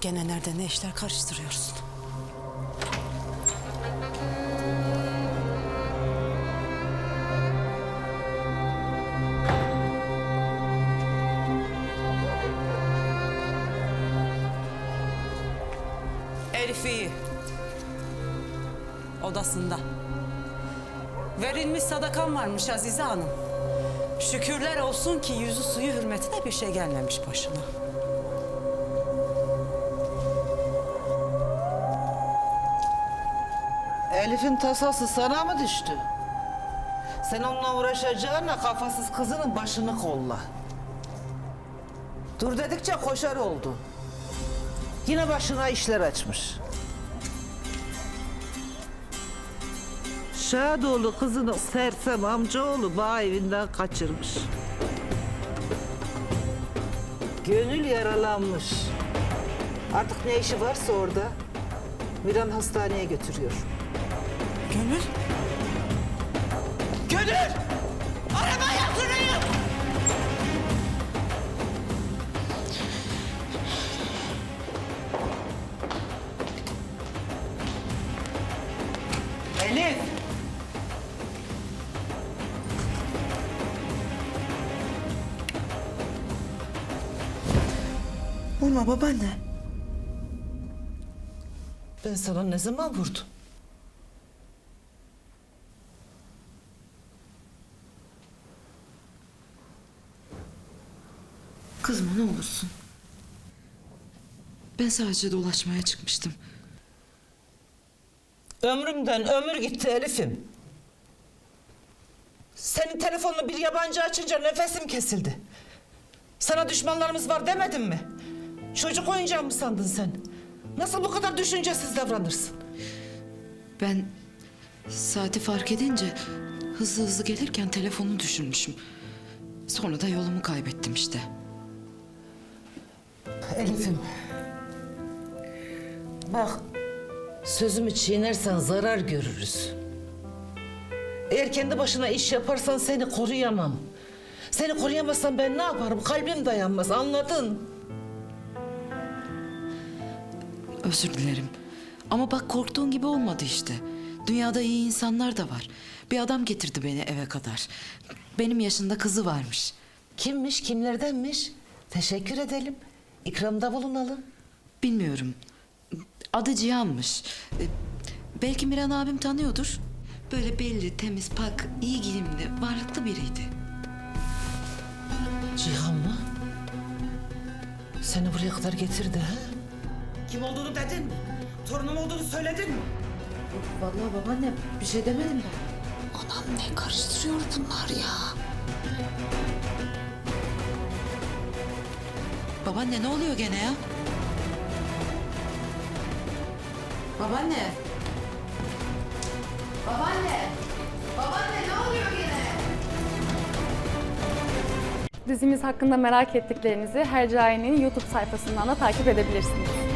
Gene nerede ne işler karıştırıyorsun? Elif iyi. Odasında. Verilmiş sadakan varmış Azize Hanım. Şükürler olsun ki yüzü suyu hürmetine bir şey gelmemiş başına. Elif'in tasası sana mı düştü? Sen onunla uğraşacağına kafasız kızının başını kolla. Dur dedikçe koşar oldu. Yine başına işler açmış. Şadoğlu kızını sersem amcaoğlu bağ evinden kaçırmış. Gönül yaralanmış. Artık ne işi varsa orada Miran hastaneye götürüyor. Gönül? Gönül! Araba yatırayım! Elif! Vurma babaanne. Ben sana ne zaman vurdum? Kızma ne olursun. Ben sadece dolaşmaya çıkmıştım. Ömrümden ömür gitti Elif'im. Senin telefonunu bir yabancı açınca nefesim kesildi. Sana düşmanlarımız var demedim mi? Çocuk oyuncağı mı sandın sen? Nasıl bu kadar düşüncesiz davranırsın? Ben saati fark edince hızlı hızlı gelirken telefonu düşürmüşüm. Sonra da yolumu kaybettim işte. Elif'im. Bak sözümü çiğnersen zarar görürüz. Eğer kendi başına iş yaparsan seni koruyamam. Seni koruyamazsam ben ne yaparım? Kalbim dayanmaz anladın? Özür dilerim. Ama bak korktuğun gibi olmadı işte. Dünyada iyi insanlar da var. Bir adam getirdi beni eve kadar. Benim yaşında kızı varmış. Kimmiş kimlerdenmiş? Teşekkür edelim. İkramda bulunalım. Bilmiyorum. Adı Cihan'mış. Ee, Belki Miran abim tanıyordur. Böyle belli, temiz, pak, iyi giyimli, varlıklı biriydi. Cihan mı? Seni buraya kadar getirdi ha? Kim olduğunu dedin mi? Torunum olduğunu söyledin mi? Vallahi babaanne bir şey demedim ben. Anam ne karıştırıyor bunlar ya? Babaanne ne oluyor gene ya? Babaanne. Babaanne! Babaanne ne oluyor yine? Dizimiz hakkında merak ettiklerinizi Hercai'nin YouTube sayfasından da takip edebilirsiniz.